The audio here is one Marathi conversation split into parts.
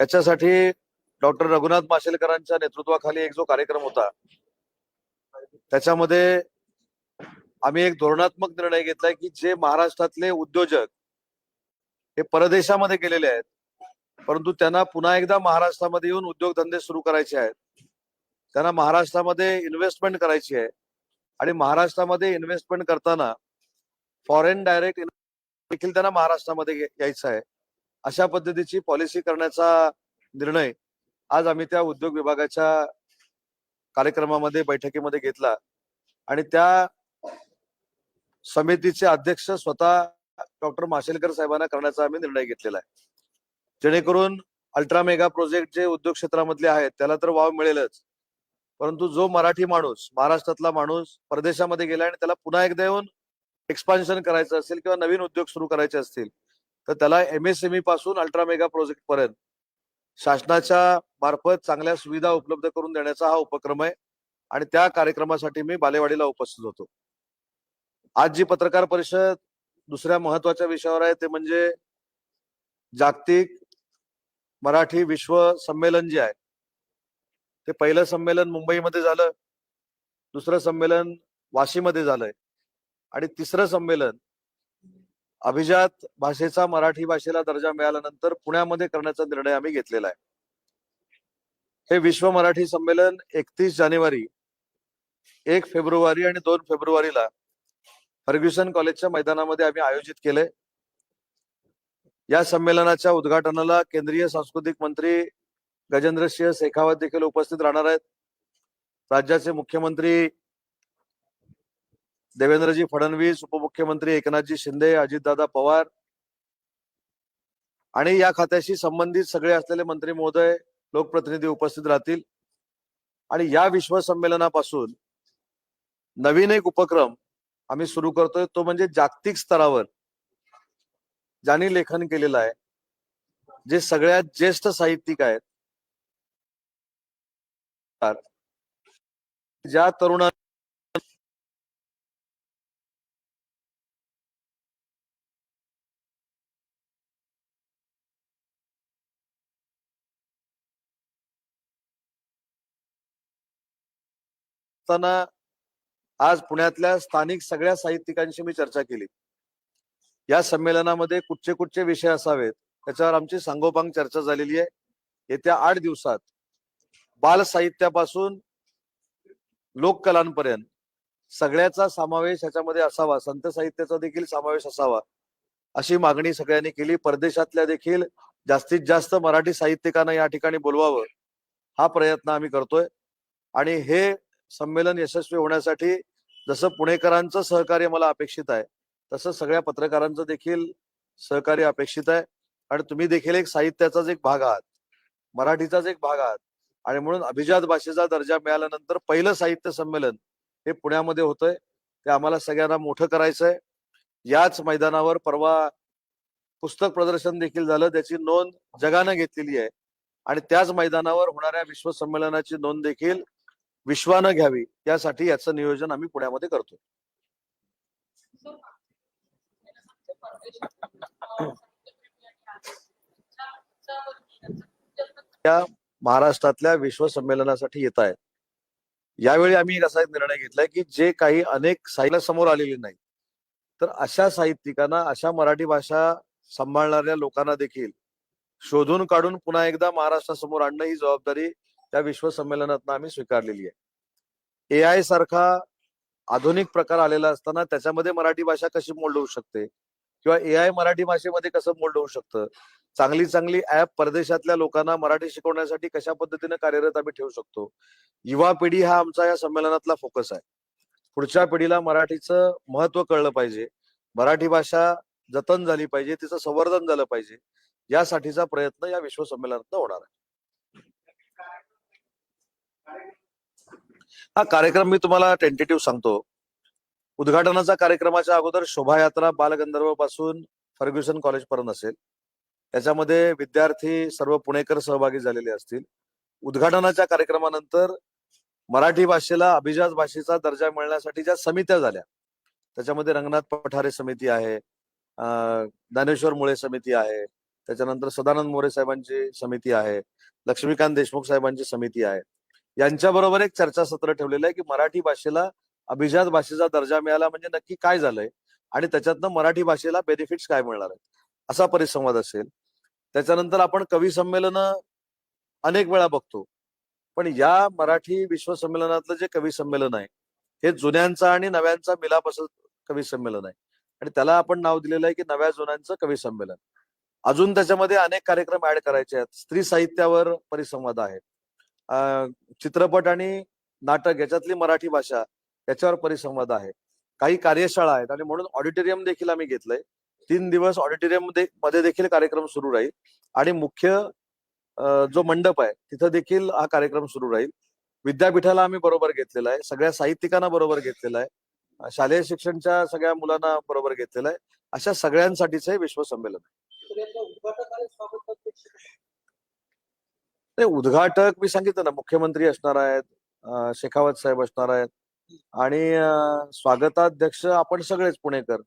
याच्यासाठी डॉक्टर रघुनाथ माशेलकरांच्या नेतृत्वाखाली एक जो कार्यक्रम होता त्याच्यामध्ये आम्ही एक धोरणात्मक निर्णय घेतलाय की जे महाराष्ट्रातले उद्योजक हे परदेशामध्ये गेलेले आहेत परंतु त्यांना पुन्हा एकदा महाराष्ट्रामध्ये येऊन उद्योगधंदे सुरू करायचे आहेत. त्यांना महाराष्ट्रामध्ये इन्व्हेस्टमेंट करायची आहे आणि महाराष्ट्रामध्ये इन्व्हेस्टमेंट करताना फॉरेन डायरेक्ट देखील त्यांना महाराष्ट्रामध्ये यायचं आहे. अशा पद्धतीची पॉलिसी करण्याचा निर्णय आज आम्ही त्या उद्योग विभागाच्या कार्यक्रमामध्ये बैठकीमध्ये घेतला. आणि त्या समितीचे अध्यक्ष स्वतः डॉक्टर माशेलकर साहेबांना करण्याचा आम्ही निर्णय घेतलेला आहे. जेणेकरून अल्ट्रा मेगा प्रोजेक्ट जे उद्योग क्षेत्रामधले आहेत त्याला तर वाव मिळेलच. परंतु जो मराठी माणूस महाराष्ट्रातला माणूस परदेशामध्ये गेला आणि त्याला पुन्हा एकदा येऊन एक्सपान्शन करायचं असेल किंवा नवीन उद्योग सुरू करायचे असतील तर त्याला एम एस एम ई पासून अल्ट्रा मेगा प्रोजेक्ट पर्यंत शासनाच्या मार्फत चांगल्या सुविधा उपलब्ध करून देण्याचा हा उपक्रम आहे. आणि त्या कार्यक्रमासाठी मी बालेवाडीला उपस्थित होतो. आज जी पत्रकार परिषद दुसऱ्या महत्त्वाच्या विषयावर आहे ते म्हणजे जागतिक मराठी विश्व संमेलन जे आहे ते पहिलं संमेलन मुंबईमध्ये झालं दुसरं संमेलन वाशीमध्ये झालंय आणि तिसरं संमेलन अभिजात भाषेचा मराठी भाषेला दर्जा मिळाल्यानंतर पुण्यामध्ये करण्याचा निर्णय आम्ही घेतलेला आहे. हे विश्व मराठी संमेलन एकतीस जानेवारी एक फेब्रुवारी आणि दोन फेब्रुवारीला फर्ग्युसन कॉलेजच्या मैदानामध्ये आम्ही आयोजित केले. या संमेलनाच्या उद्घाटनाला केंद्रीय सांस्कृतिक मंत्री गजेंद्र सिंह शेखावत देखील उपस्थित राहणार आहेत. राज्याचे मुख्यमंत्री देवेंद्रजी फडणवीस उपमुख्यमंत्री एकनाथजी शिंदे अजितदादा पवार आणि या खात्याशी संबंधित सगळे असलेले मंत्री महोदय लोकप्रतिनिधी उपस्थित राहतील. आणि या विश्व संमेलनापासून नवीन एक उपक्रम आम्ही सुरू करतोय तो म्हणजे जागतिक स्तरावर ज्यांनी लेखन केलेलं आहे जे सगळ्यात ज्येष्ठ साहित्यिक आहेत. ज्या तरुणा असताना आज पुण्यातल्या स्थानिक सगळ्या साहित्यिकांशी मी चर्चा केली. या संमेलनामध्ये कुठचे कुठचे विषय असावेत त्याच्यावर आमची सांगोपांग चर्चा झालेली आहे. येत्या आठ दिवसात बाल साहित्यापासून लोककलांपर्यंत सगळ्याचा समावेश ह्याच्यामध्ये असावा संत साहित्याचा देखील समावेश असावा अशी मागणी सगळ्यांनी केली. परदेशातल्या देखील जास्तीत जास्त मराठी साहित्यिकांना या ठिकाणी बोलवावं हा प्रयत्न आम्ही करतोय. आणि हे संमेलन यशस्वी होण्यासाठी जसं पुणेकरांचं सहकार्य मला अपेक्षित आहे तसं सगळ्या पत्रकारांचं देखील सहकार्य अपेक्षित आहे. आणि तुम्ही देखील एक साहित्याचाच एक भाग आहात मराठीचाच एक भाग आहात. आणि म्हणून अभिजात भाषेचा दर्जा मिळाल्यानंतर पहिलं साहित्य संमेलन हे पुण्यामध्ये होतंय. ते आम्हाला सगळ्यांना मोठं करायचंय. याच मैदानावर परवा पुस्तक प्रदर्शन देखील झालं त्याची नोंद जगानं घेतलेली आहे. आणि त्याच मैदानावर होणाऱ्या विश्वसंमेलनाची नोंद देखील विश्वानं घ्यावी यासाठी याचं नियोजन आम्ही पुण्यामध्ये करतो त्या महाराष्ट्रातल्या विश्व संमेलनासाठी येत आहेत. यावेळी आम्ही असा एक निर्णय घेतलाय की जे काही अनेक साहित्य समोर आलेले नाही तर अशा साहित्यिकांना अशा मराठी भाषा सांभाळणाऱ्या लोकांना देखील शोधून काढून पुन्हा एकदा महाराष्ट्रासमोर आणणं ही जबाबदारी त्या विश्वसंमेलनातनं आम्ही स्वीकारलेली आहे. ए आय सारखा आधुनिक प्रकार आलेला असताना त्याच्यामध्ये मराठी भाषा कशी मोल्ड होऊ शकते? किंवा ए आय मराठी भाषेमध्ये कसं मोल्ड होऊ शकतं? चांगली चांगली ऍप परदेशातल्या लोकांना मराठी शिकवण्यासाठी कशा पद्धतीने कार्यरत आम्ही ठेवू शकतो? युवा पिढी हा आमचा या संमेलनातला फोकस आहे. पुढच्या पिढीला मराठीचं महत्त्व कळलं पाहिजे. मराठी भाषा जतन झाली पाहिजे तिचं संवर्धन झालं पाहिजे. यासाठीचा प्रयत्न या विश्वसंमेलनात होणार आहे. हा कार्यक्रम मी तुम्हाला टेंटेटिव्ह सांगतो. उद्घाटनाचा कार्यक्रमाच्या अगोदर शोभायात्रा बालगंधर्वपासून फर्ग्युसन कॉलेज पर्यंत असेल. त्याच्यामध्ये विद्यार्थी सर्व पुणेकर सहभागी झालेले असतील. उद्घाटनाच्या कार्यक्रमानंतर मराठी भाषेला अभिजात भाषेचा दर्जा मिळण्यासाठी ज्या समित्या झाल्या त्याच्यामध्ये रंगनाथ पठारे समिती आहे ज्ञानेश्वर मुळे समिती आहे त्याच्यानंतर सदानंद मोरे साहेबांची समिती आहे लक्ष्मीकांत देशमुख साहेबांची समिती आहे. यांच्याबरोबर एक चर्चासत्र ठेवलेलं आहे की मराठी भाषेला अभिजात भाषेचा दर्जा मिळाला म्हणजे नक्की काय झालंय आणि त्याच्यातनं मराठी भाषेला बेनिफिट्स काय मिळणार आहेत? असा परिसंवाद असेल. त्याच्यानंतर आपण कवी संमेलन अनेक वेळा बघतो. पण या मराठी विश्वसंमेलनातलं जे कवी संमेलन आहे हे जुन्यांचा आणि नव्यांचा मिलाप असं कवी संमेलन आहे. आणि त्याला आपण नाव दिलेलं आहे की नव्या जुन्यांचं कवी संमेलन. अजून त्याच्यामध्ये अनेक कार्यक्रम ऍड करायचे आहेत. स्त्री साहित्यावर परिसंवाद आहेत चित्रपट आणि नाटक याच्यातली मराठी भाषा याच्यावर परिसंवाद आहे. काही कार्यशाळा आहेत आणि म्हणून ऑडिटोरियम देखील आम्ही घेतलंय. तीन दिवस ऑडिटोरियममध्ये मध्ये देखील कार्यक्रम सुरू राहील आणि मुख्य जो मंडप आहे तिथं देखील हा कार्यक्रम सुरू राहील. विद्यापीठाला आम्ही बरोबर घेतलेला आहे. सगळ्या साहित्यिकांना बरोबर घेतलेला आहे. शालेय शिक्षणच्या सगळ्या मुलांना बरोबर घेतलेला आहे. अशा सगळ्यांसाठीच हे विश्व संमेलन आहे तर याचं उद्घाटक आणि स्वागत अध्यक्ष नाही उद्घाटक मी सांगितलं ना मुख्यमंत्री असणार आहेत शेखावत साहेब असणार आहेत आणि स्वागताध्यक्ष आपण सगळेच पुणेकर.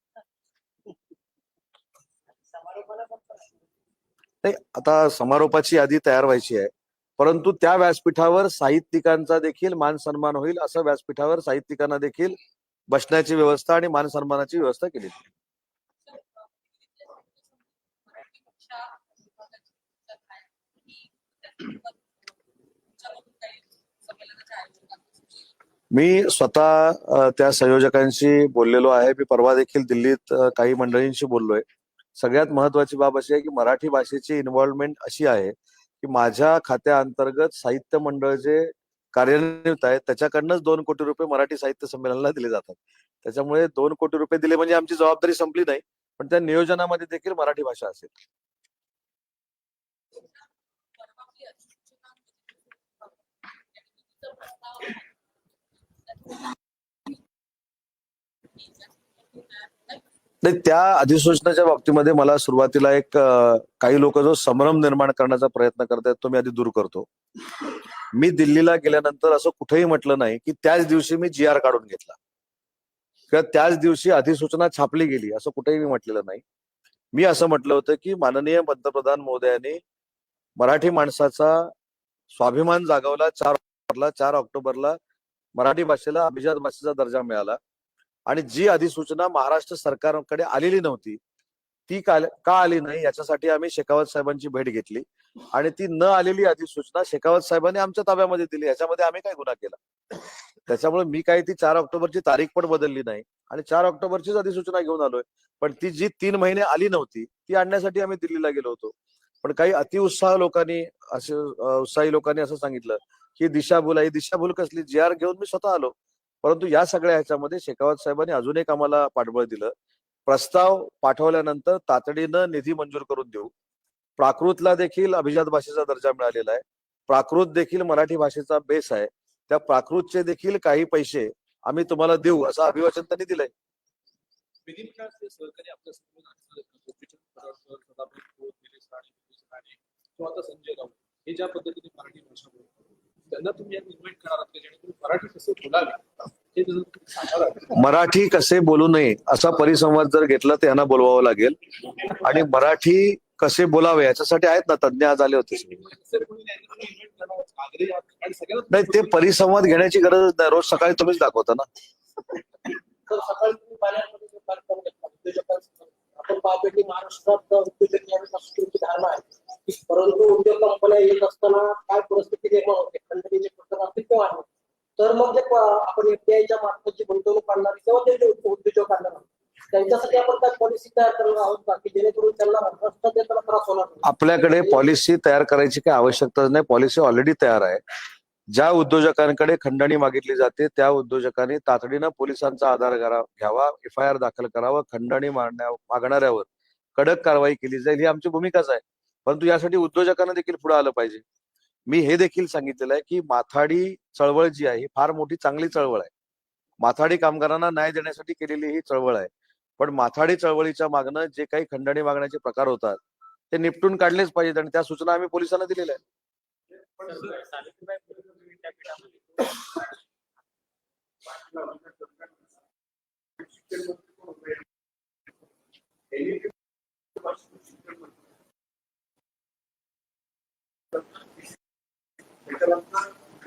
नाही आता समारोपाची यादी तयार व्हायची आहे परंतु त्या व्यासपीठावर साहित्यिकांचा देखील मान सन्मान होईल असं व्यासपीठावर साहित्यिकांना देखील बसण्याची व्यवस्था आणि मान सन्मानाची व्यवस्था केली मी स्वतः त्या संयोजकांशी बोललेलो आहे. मी परवा देखील दिल्लीत काही मंडळींशी बोललोय. सगळ्यात महत्वाची बाब अशी आहे की मराठी भाषेची इन्व्हॉल्वमेंट अशी आहे की माझ्या खात्याअंतर्गत साहित्य मंडळ जे कार्यान्वित आहे त्याच्याकडनंच दोन कोटी रुपये मराठी साहित्य संमेलनाला दिले जातात. त्याच्यामुळे दोन कोटी रुपये दिले म्हणजे आमची जबाबदारी संपली नाही पण त्या नियोजनामध्ये देखील मराठी भाषा असेल. नाही त्या अधिसूचनेच्या बाबतीमध्ये मला सुरुवातीला एक काही लोक जो संभ्रम निर्माण करण्याचा प्रयत्न करतात तो मी आधी दूर करतो. मी दिल्लीला गेल्यानंतर असं कुठेही म्हटलं नाही की त्याच दिवशी मी जी आर काढून घेतला. किंवा त्याच दिवशी अधिसूचना छापली गेली असं कुठेही मी म्हटलेलं नाही. मी असं म्हटलं होतं की माननीय पंतप्रधान मोदयांनी मराठी माणसाचा स्वाभिमान जागवला चार चार ऑक्टोबरला मराठी भाषेला अभिजात भाषेचा दर्जा मिळाला. आणि जी अधिसूचना महाराष्ट्र सरकारकडे आलेली नव्हती ती का का आली नाही याच्यासाठी आम्ही शेखावत साहेबांची भेट घेतली. आणि ती न आलेली अधिसूचना शेखावत साहेबांनी आमच्या ताब्यामध्ये दिली. याच्यामध्ये आम्ही काय गुन्हा केला. त्याच्यामुळे मी काही ती चार ऑक्टोबरची तारीख पण बदलली नाही. आणि चार ऑक्टोबरचीच अधिसूचना घेऊन आलोय. पण ती जी तीन महिने आली नव्हती ती आणण्यासाठी आम्ही दिल्लीला गेलो होतो. पण काही अतिउत्साह लोकांनी असे उत्साही लोकांनी असं सांगितलं की दिशाभूल आहे. दिशाभूल कसली? जी आर घेऊन मी स्वतः आलो. परंतु या सगळ्या ह्याच्यामध्ये शेखावत साहेबांनी अजून एक आम्हाला पाठबळ दिलं. प्रस्ताव पाठवल्यानंतर तातडीनं निधी मंजूर करून देऊ. प्राकृतला देखील अभिजात भाषेचा दर्जा मिळालेला आहे. प्राकृत देखील मराठी भाषेचा बेस आहे. त्या प्राकृतचे देखील काही पैसे आम्ही तुम्हाला देऊ असं अभिवाचन त्यांनी दिलंय. राणे, किंवा आता संजय राऊत. हे ज्या पद्धतीने मराठी भाषा बोलतात त्यांना तुम्ही यात इन्व्हाइट करणार आहात जेणेकरून मराठी कसं बोलावे? हे मराठी कसे बोलू नये असा परिसंवाद जर घेतला तर यांना बोलवावं लागेल. आणि मराठी कसे बोलावे याच्यासाठी आहेत ना तज्ञ आज आले होते. नाही ते परिसंवाद घेण्याची गरज नाही. रोज सकाळी तुम्हीच दाखवता ना. आपण पाहतो की महाराष्ट्रात उद्योजक यावेळी संस्कृती धारणा आहे. परंतु उद्योग कंपन्या येत असताना काय परिस्थिती निर्माण होते? खंडणीचे प्रकरण असतील किंवा आहे तर मग जे आपण एफडीआयच्या मार्फत जी गुंतवणूक करणारी किंवा ते जे उद्योजक आणणार त्यांच्यासाठी आपण काय पॉलिसी तयार करणार आहोत का? जेणेकरून त्यांना महाराष्ट्रात येताना त्रास होणार आपल्याकडे पॉलिसी तयार करायची काही आवश्यकता नाही. पॉलिसी ऑलरेडी तयार आहे. ज्या उद्योजकांकडे खंडणी मागितली जाते त्या उद्योजकांनी तातडीनं पोलिसांचा आधार घ्यावा एफ आय आर दाखल करावा खंडणी मागणाऱ्यावर कडक कारवाई केली जाईल. ही आमची भूमिकाच आहे. परंतु यासाठी उद्योजकांना देखील पुढे आलं पाहिजे. मी हे देखील सांगितलेलं आहे की माथाडी चळवळ जी आहे ही फार मोठी चांगली चळवळ आहे. माथाडी कामगारांना न्याय देण्यासाठी केलेली ही चळवळ आहे. पण माथाडी चळवळीच्या मागणं जे काही खंडणी मागण्याचे प्रकार होतात ते निपटून काढलेच पाहिजेत आणि त्या सूचना आम्ही पोलिसांना दिलेल्या आहेत पण सावित्रीबाई फुले विद्यापीठामध्ये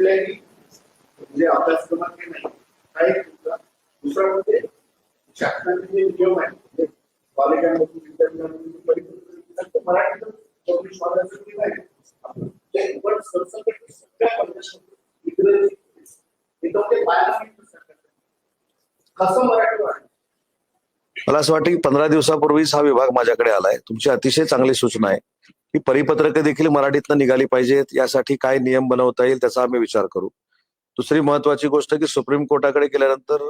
कुठल्याही म्हणजे अभ्यासक्रमात हे नाही. हा एक मुद्दा दुसरा म्हणजे शासनाचे जे नियम आहेत म्हणजे कॉलेजांमधून विद्यार्थ्यांमधून परिपूर्ण ते मराठीतून पब्लिश व्हायचं नाही ते पण सरसकट सगळ्या प्रदेशात इंग्रजी ते बाहेर कसं मराठी वाटतं मला असं वाटतं की पंधरा दिवसापूर्वीच हा विभाग माझ्याकडे आलाय. तुमची अतिशय चांगली सूचना आहे. ही परिपत्रक देखील मराठीतनं निघाली पाहिजेत यासाठी काय नियम बनवता येईल त्याचा आम्ही विचार करू. दुसरी महत्वाची गोष्ट की सुप्रीम कोर्टाकडे गेल्यानंतर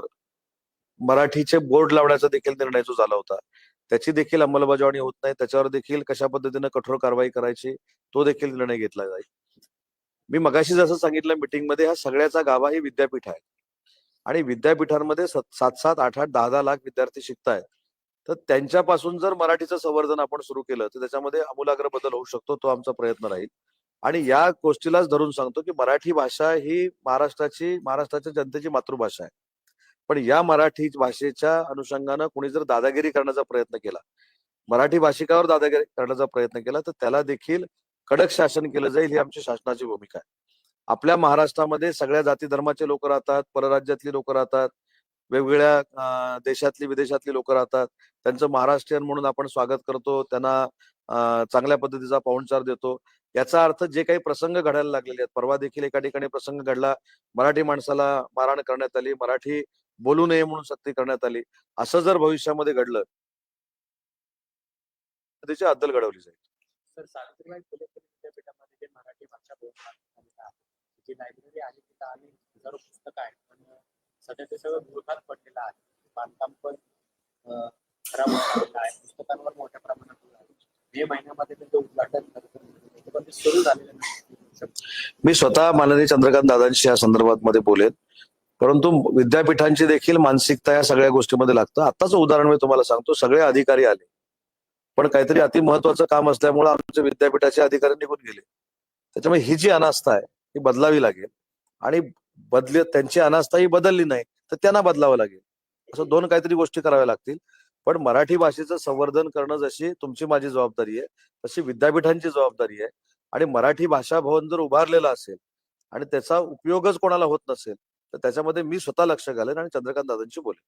मराठीचे बोर्ड लावण्याचा देखील निर्णय जो झाला होता त्याची देखील अंमलबजावणी होत नाही. त्याच्यावर देखील कशा पद्धतीनं कठोर कारवाई करायची तो देखील निर्णय घेतला जाईल. मी मगाशी जसं सांगितलं मीटिंगमध्ये हा सगळ्याचा गाभा ही विद्यापीठ आहे आणि विद्यापीठांमध्ये सात सात आठ आठ दहा दहा लाख विद्यार्थी शिकतायत. तर त्यांच्यापासून जर मराठीचं संवर्धन आपण सुरू केलं तर त्याच्यामध्ये आमूलाग्र बदल होऊ शकतो तो आमचा प्रयत्न राहील. आणि या गोष्टीलाच धरून सांगतो की मराठी भाषा ही महाराष्ट्राची महाराष्ट्राच्या जनतेची मातृभाषा आहे. पण या मराठी भाषेच्या अनुषंगानं कोणी जर दादागिरी करण्याचा प्रयत्न केला मराठी भाषिकावर दादागिरी करण्याचा प्रयत्न केला तर त्याला देखील कडक शासन केलं जाईल ही आमची शासनाची भूमिका आहे. आपल्या महाराष्ट्रामध्ये सगळ्या जाती धर्माचे लोक राहतात परराज्यातली लोक राहतात वेगवेगळ्या देशातली विदेशातली लोक राहतात. त्यांचं महाराष्ट्रीयन म्हणून आपण स्वागत करतो. त्यांना चांगल्या पद्धतीचा पाहुणचार देतो. याचा अर्थ जे काही प्रसंग घडायला लागलेले आहेत परवा देखील एका ठिकाणी प्रसंग घडला. मराठी माणसाला मारहाण करण्यात आली. मराठी बोलू नये म्हणून सक्ती करण्यात आली. असं जर भविष्यामध्ये घडलं त्याची अद्दल घडवली जाईल. सर सावित्रीबाई फुले पुणे विद्यापीठामध्ये जे मराठी भाषा सध्या ते सगळं धुळखात पडलेलं आहे. बांधकाम पण खराब झालेलं आहे. पुस्तकांवर मोठ्या प्रमाणात मे महिन्यामध्ये त्यांचं उद्घाटन पण ते सुरू झालेलं नाही. मी स्वतः माननीय चंद्रकांत दादांशी या संदर्भात मध्ये बोलेन. परंतु विद्यापीठांची देखील मानसिकता या सगळ्या गोष्टीमध्ये लागतं. आताच उदाहरण मी तुम्हाला सांगतो. सगळे अधिकारी आले. पण काहीतरी अति महत्वाचं काम असल्यामुळे आमचे विद्यापीठाचे अधिकारी निघून गेले. त्याच्यामुळे ही जी अनास्था आहे ती बदलावी लागेल. आणि बदल त्यांची अनास्था ही बदलली नाही तर त्यांना बदलावं लागेल. असं दोन काहीतरी गोष्टी कराव्या लागतील. पण मराठी भाषेचं संवर्धन करणं जशी तुमची माझी जबाबदारी आहे तशी विद्यापीठांची जबाबदारी आहे. आणि मराठी भाषा भवन जर उभारलेलं असेल आणि त्याचा उपयोगच कोणाला होत नसेल तर त्याच्यामध्ये मी स्वतः लक्ष घालेन आणि चंद्रकांत दादांशी बोलेन.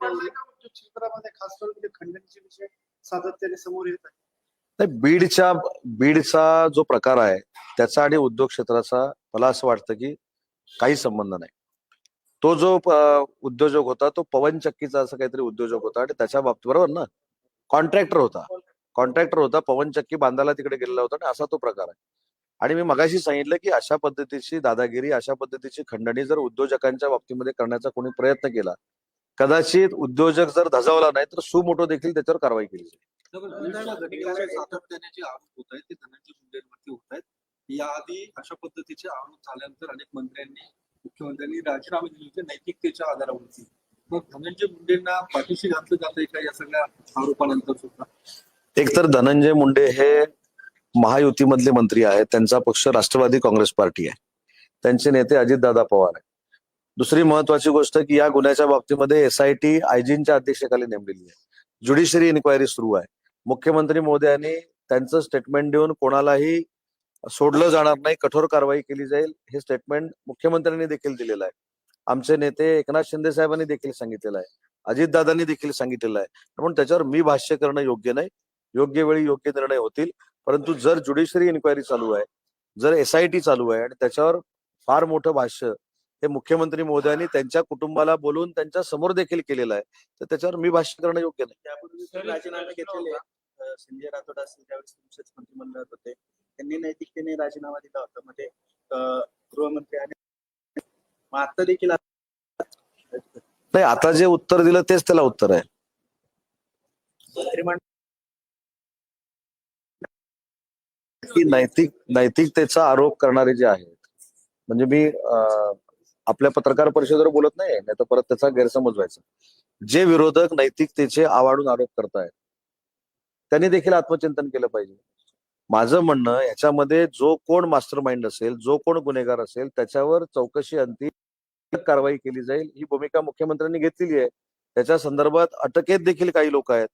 पडलाय का उद्योग क्षेत्रामध्ये खास करून म्हणजे खंडणीचे विषय सातत्याने समोर येत आहे. नाही बीडच्या बीडचा जो प्रकार आहे त्याचा आणि उद्योग क्षेत्राचा मला असं वाटतं की काही संबंध नाही. तो जो उद्योजक होता तो पवन चक्कीचा असं काहीतरी उद्योजक होता आणि त्याच्या बाबतीत बरोबर ना? कॉन्ट्रॅक्टर होता. कॉन्ट्रॅक्टर होता पवन चक्की बांधायला तिकडे गेलेला होता आणि असा तो प्रकार आहे. आणि मी मगाशी सांगितलं की अशा पद्धतीची दादागिरी अशा पद्धतीची खंडणी जर उद्योजकांच्या बाबतीमध्ये करण्याचा कोणी प्रयत्न केला कदाचित उद्योजक जर धजावला नाही तर सुमोटो देखील त्याच्यावर कारवाई केली जाईल. याआधी अशा पद्धतीचे आरोप झाल्यानंतर अनेक मंत्र्यांनी मुख्यमंत्र्यांनी राजीनामे दिले होते नैतिकतेच्या आधारावरती. मग धनंजय मुंडेंना पाठीशी घातलं जातंय का या सगळ्या आरोपानंतर सुद्धा? एकतर धनंजय मुंडे हे महायुतीमधले मंत्री आहेत. त्यांचा पक्ष राष्ट्रवादी काँग्रेस पार्टी आहे. त्यांचे नेते अजितदादा पवार आहेत. दुसरी महत्वाची गोष्ट की या गुन्ह्याच्या बाबतीमध्ये एसआयटी आयजीनच्या अध्यक्षतेखाली नेमलेली आहे. ज्युडिशरी इन्क्वायरी सुरू आहे. मुख्यमंत्री मोदयांनी त्यांचं स्टेटमेंट देऊन कोणालाही सोडलं जाणार नाही कठोर कारवाई केली जाईल हे स्टेटमेंट मुख्यमंत्र्यांनी देखील दिलेलं आहे. आमचे नेते एकनाथ शिंदे साहेबांनी देखील सांगितलेलं आहे. अजितदादांनी देखील सांगितलेलं आहे. म्हणून त्याच्यावर मी भाष्य करणं योग्य नाही. योग्य वेळी योग्य निर्णय होतील. परंतु जर ज्युडिशरी इन्क्वायरी चालू आहे जर एसआयटी चालू आहे आणि त्याच्यावर फार मोठं भाष्य हे मुख्यमंत्री मोदयांनी त्यांच्या कुटुंबाला बोलून त्यांच्यासमोर देखील केलेलं आहे. तर त्याच्यावर मी भाष्य करणं योग्य नाही. त्यापूर्वी राजीनामे घेतलेले संजय राठोड असतील त्यावेळेस तुमचेच मंत्रिमंडळात होते. त्यांनी नैतिकतेने राजीनामा दिला होता. मध्ये अं, गृहमंत्री आणि आता देखील नाही आता जे उत्तर दिलं तेच त्याला उत्तर आहे. की नैतिक नैतिकतेचा आरोप करणारे जे आहेत. म्हणजे मी अं, आपल्या पत्रकार परिषदेवर बोलत नाही नाही तर परत त्याचा गैरसमज व्हायचा. जे विरोधक नैतिकतेचे आवाडून आरोप करतायत त्यांनी देखील आत्मचिंतन केलं पाहिजे. माझं म्हणणं याच्यामध्ये जो कोण मास्टर माइंड असेल जो कोण गुन्हेगार असेल त्याच्यावर चौकशी अंती कारवाई केली जाईल ही भूमिका मुख्यमंत्र्यांनी घेतलेली आहे. त्याच्या संदर्भात अटकेत देखील काही लोक आहेत.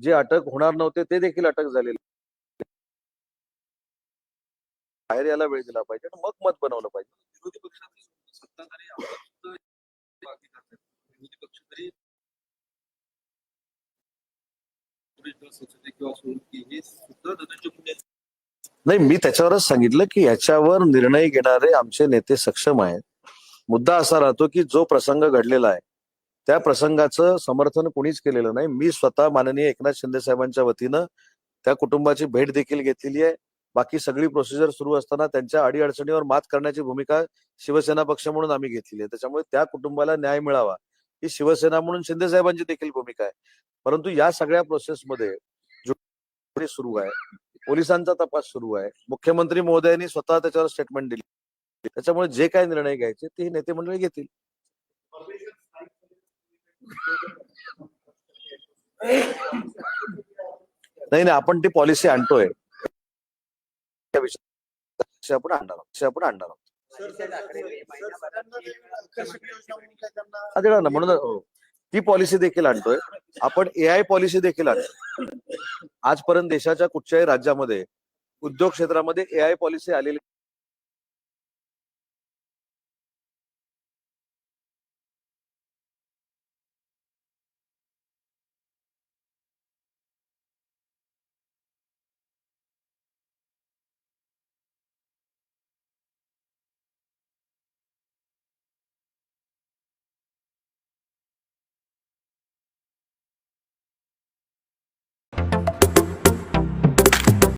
जे अटक होणार नव्हते ते देखील अटक झालेले बाहेर यायला वेळ दिला पाहिजे मग मत बनवलं पाहिजे. विरोधी पक्षातील सत्ताधारी बाकी करतात विरोधी पक्ष तरी नाही मी त्याच्यावरच सांगितलं की याच्यावर निर्णय घेणारे आमचे नेते सक्षम आहेत. मुद्दा असा राहतो की जो प्रसंग घडलेला आहे त्या प्रसंगाचं समर्थन कोणीच केलेलं नाही. मी स्वतः माननीय एकनाथ शिंदे साहेबांच्या वतीनं त्या कुटुंबाची भेट देखील घेतलेली आहे. बाकी सगळी प्रोसिजर सुरू असताना त्यांच्या अडीअडचणीवर मात करण्याची भूमिका शिवसेना पक्ष म्हणून आम्ही घेतलेली आहे. त्याच्यामुळे त्या कुटुंबाला न्याय मिळावा ही शिवसेना म्हणून शिंदे साहेबांची देखील भूमिका आहे. परंतु या सगळ्या प्रोसेसमध्ये जो सुरू आहे पोलिसांचा तपास सुरू आहे मुख्यमंत्री महोदयांनी स्वतः त्याच्यावर स्टेटमेंट दिली. त्याच्यामुळे जे काय निर्णय घ्यायचे ते नेते मंडळी घेतील. नाही नाही आपण ती पॉलिसी आणतोय. त्या विषय आपण आणणार आहोत आपण आणणार आहोत. ते कळलं ना म्हणून हो. ती पॉलिसी देखील आणतोय. आपण ए आय पॉलिसी देखील आणतोय. आजपर्यंत देशाच्या कुठच्याही राज्यामध्ये उद्योग क्षेत्रामध्ये ए आय पॉलिसी आलेली